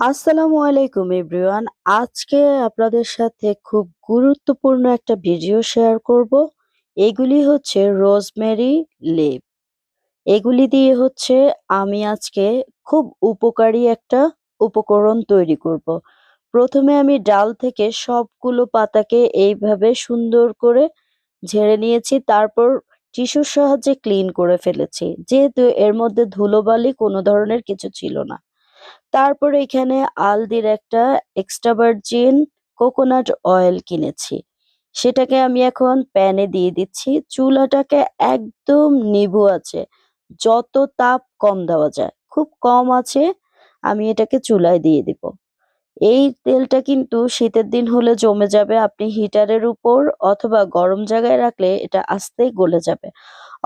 আসসালামু আলাইকুম এভরিওয়ান। আজকে আপনাদের সাথে খুব গুরুত্বপূর্ণ একটা ভিডিও শেয়ার করব। এগুলি হচ্ছে রোজমেরি লিভ এগুলি দিয়ে হচ্ছে আমি আজকে খুব উপকারী একটা উপকরণ তৈরি করব। প্রথমে আমি ডাল থেকে সবগুলো পাতাকে এইভাবে সুন্দর করে ঝেড়ে নিয়েছি, তারপর টিস্যুর সাহায্যে ক্লিন করে ফেলেছি। যেহেতু এর মধ্যে ধুলোবালি কোনো ধরনের কিছু ছিল না। তারপর এখানে আলদির একটা এক্সট্রা ভার্জিন কোকোনাট অয়েল কিনেছি। সেটাকে আমি এখন প্যানে দিয়ে দিচ্ছি। চুলাটাকে একদম নিভু আছে। যত তাপ কম দেওয়া যায়, খুব কম আছে, আমি এটাকে চুলায় দিয়ে দিব। এই তেলটা কিন্তু শীতের দিন হলে জমে যাবে আপনি হিটারের উপর অথবা গরম জায়গায় রাখলে এটা আস্তেই গলে যাবে।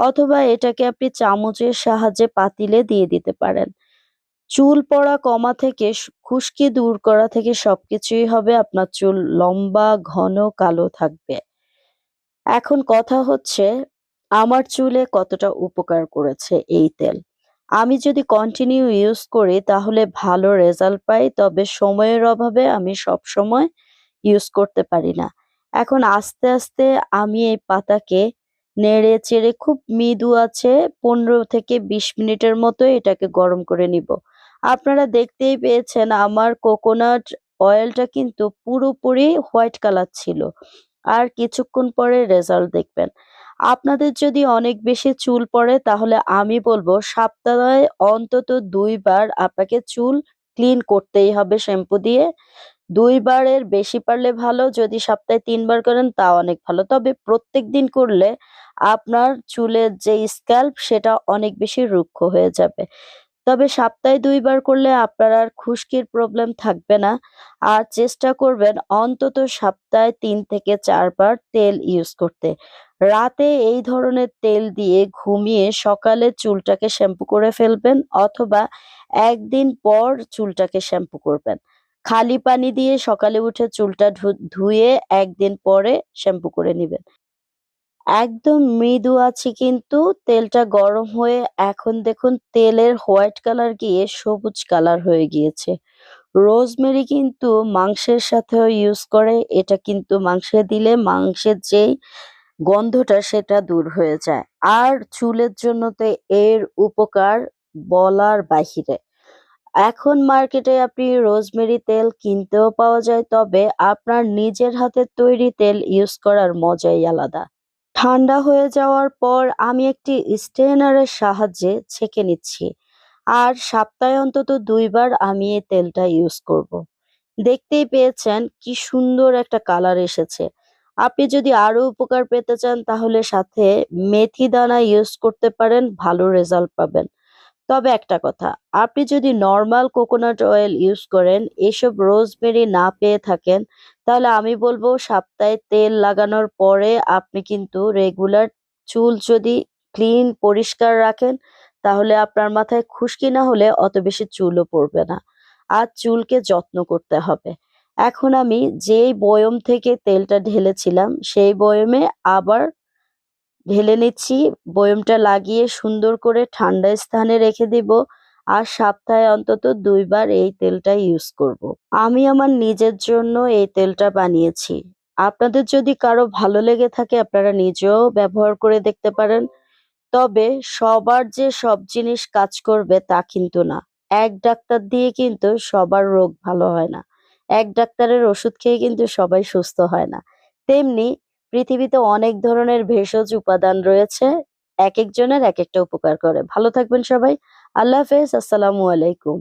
অথবা এটাকে আপনি চামচের সাহায্যে পাতিলে দিয়ে দিতে পারেন। চুল পড়া কমা থেকে খুশকি দূর করা থেকে সবকিছুই হবে আপনার চুল লম্বা, ঘন, কালো থাকবে। এখন কথা হচ্ছে আমার চুলে কতটা উপকার করেছে এই তেল। আমি যদি কন্টিনিউ ইউজ করি তাহলে ভালো রেজাল্ট পাই তবে সময়ের অভাবে আমি সবসময় ইউজ করতে পারি না। এখন আস্তে, আস্তে আমি এই পাতাকে নেড়ে চেড়ে খুব মৃদু আছে ১৫ থেকে ২০ মিনিটের মতো এটাকে গরম করে নিব। আপনারা দেখতেই পেয়েছেন আমার কোকোনাট অয়েলটা কিন্তু পুরোপুরি হোয়াইট কালার ছিল। আর কিছুক্ষণ পরে রেজাল্ট দেখবেন। আপনাদের যদি অনেক বেশি চুল পড়ে, তাহলে আমি বলব সপ্তাহে অন্তত দুইবার আপনাকে চুল ক্লিন করতেই হবে শ্যাম্পু দিয়ে। দুইবারের বেশি পারলে ভালো, যদি সপ্তাহে তিনবার করেন তা অনেক ভালো। তবে প্রত্যেক দিন করলে আপনার চুলের যে স্ক্যাল্প সেটা অনেক বেশি রুক্ষ হয়ে যাবে। তবে সপ্তাহে দুইবার করলে আপনার আর খুশকির প্রবলেম থাকবে না। আর চেষ্টা করবেন অন্তত সপ্তাহে তিন থেকে চারবার তেল ইউজ করতে। রাতে এই ধরনের তেল দিয়ে ঘুমিয়ে সকালে চুলটাকে শ্যাম্পু করে ফেলবেন অথবা একদিন পর চুলটাকে শ্যাম্পু করবেন। খালি পানি দিয়ে সকালে উঠে চুলটা ধুয়ে একদিন পরে শ্যাম্পু করে নেবেন। একদম মৃদু আছে কিন্তু তেলটা গরম হয়ে এখন দেখুন তেলের হোয়াইট কালার গিয়ে সবুজ কালার হয়ে গিয়েছে। রোজমেরি কিন্তু মাংসের সাথেও ইউজ করে, এটা কিন্তু মাংসে দিলে মাংসের যেই গন্ধটা সেটা দূর হয়ে যায়। আর চুলের জন্য তো এর উপকার বলার বাহিরে। এখন মার্কেটে আপনি রোজমেরি তেল কিনতেও পাওয়া যায়, তবে আপনার নিজের হাতে তৈরি তেল ইউজ করার মজাই আলাদা। ঠান্ডা হয়ে যাওয়ার পর আমি একটি স্ট্রেনারের সাহায্যে ছেঁকে নিচ্ছি। আর সপ্তাহে অন্তত দুইবার আমি এই তেলটা ইউজ করব। দেখতেই পেয়েছেন কি সুন্দর একটা কালার এসেছে। আপনি যদি আরও উপকার পেতে চান তাহলে সাথে মেথি দানা ইউজ করতে পারেন, ভালো রেজাল্ট পাবেন। তবে একটা কথা, আপনি যদি নর্মাল কোকোনাট অয়েল ইউজ করেন, এসব রোজমেরি না পেয়ে থাকেন, তাহলে আমি বলব সপ্তাহে তেল লাগানোর পরে আপনি কিন্তু রেগুলার চুল যদি ক্লিন পরিষ্কার রাখেন, তাহলে আপনার মাথায় খুশকি না হলে অত বেশি চুলও পড়বে না। আর চুলকে যত্ন করতে হবে। এখন আমি যেই বয়ম থেকে তেলটা ঢেলেছিলাম, সেই বয়মে আবার ঢেলে নিচ্ছি। বয়মটা লাগিয়ে সুন্দর করে ঠান্ডা স্থানে রেখে দিব। আর সপ্তাহে অন্তত দুইবার এই তেলটা ইউজ করব। আমি আমার নিজের জন্য এই তেলটা বানিয়েছি। আপনাদের যদি কারও ভালো লেগে থাকে, আপনারা নিজেও ব্যবহার করে দেখতে পারেন। তবে সবার যে সব জিনিস কাজ করবে তা কিন্তু না। এক ডাক্তার দিয়ে কিন্তু সবার রোগ ভালো হয় না। এক ডাক্তারের ওষুধ খেয়ে কিন্তু সবাই সুস্থ হয় না। তেমনি পৃথিবীতে অনেক ধরনের ভেষজ উপাদান রয়েছে এক একজনের এক একটা উপকার করে। ভালো থাকবেন সবাই। আল্লাহ হাফেজ। আসসালামু আলাইকুম।